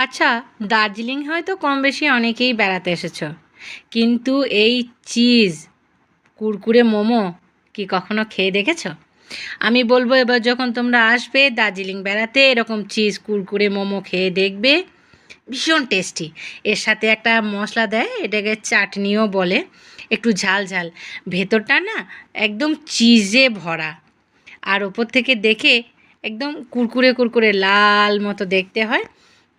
আচ্ছা দার্জিলিং হয়তো কম বেশি অনেকেই বেড়াতে এসেছ। কিন্তু এই চিজ, কুরকুরে মোমো কি কখনো খেয়ে দেখেছ? আমি বলব এবার যখন তোমরা আসবে দার্জিলিং বেড়াতে, এরকম চিজ, কুরকুরে মোমো খেয়ে দেখবে, ভীষণ টেস্টি। এর সাথে একটা মশলা দেয়, এটাকে চাটনিও বলে, একটু ঝাল ঝাল। ভেতরটা না একদম চিজে ভরা। আর ওপর থেকে দেখে একদম কুরকুরে কুরকুরে লাল মতো দেখতে হয়।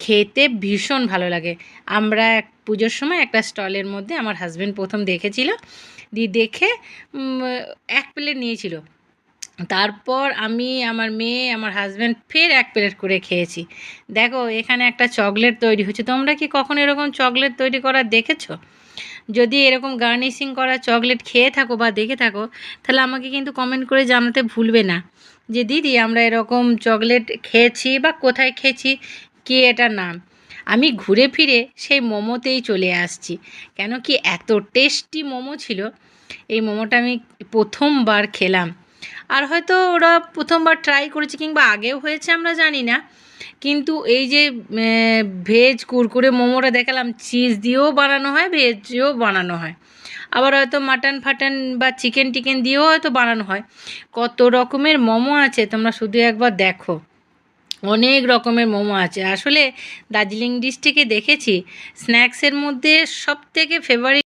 খেতে ভীষণ ভালো লাগে। আমরা পুজোর সময় একটা স্টলের মধ্যে আমার হাজব্যান্ড প্রথম দেখেছিল। দিয়ে দেখে এক প্লেট নিয়েছিল। তারপর আমি, আমার মেয়ে, আমার হাজব্যান্ড ফের এক প্লেট করে খেয়েছি। দেখো, এখানে একটা চকলেট তৈরি হচ্ছে। তোমরা কি কখনো এরকম চকলেট তৈরি করা দেখেছ? যদি এরকম গার্নিশিং করা চকলেট খেয়ে থাকো বা দেখে থাকো, তাহলে আমাকে কিন্তু কমেন্ট করে জানাতে ভুলবে না। যে, দিদি, আমরা এরকম চকলেট খেয়েছি বা কোথায় খেয়েছি? কি এটা নাম? আমি ঘুরে ফিরে সেই মোমোতেই চলে আসছি। কেন কি এত টেস্টি মোমো ছিল। এই মোমোটা আমি প্রথমবার খেলাম। আর হয়তো ওরা প্রথমবার ট্রাই করেছে কিংবা আগেও হয়েছে, আমরা জানি না। কিন্তু এই যে ভেজ কুরকুরে মোমোটা দেখালাম চিজ দিয়েও বানানো হয় ভেজও বানানো হয়। আবার হয়তো মাটন ফাটন বা চিকেন টিকেন দিয়েও হয়তো বানানো হয়। কত রকমের মোমো আছে, তোমরা শুধু একবার দেখো। অনেক রকমের মোমো আছে। আসলে দার্জিলিং ডিস্ট্রিক্টে দেখেছি। স্ন্যাক্সের মধ্যে সব থেকে ফেভারিট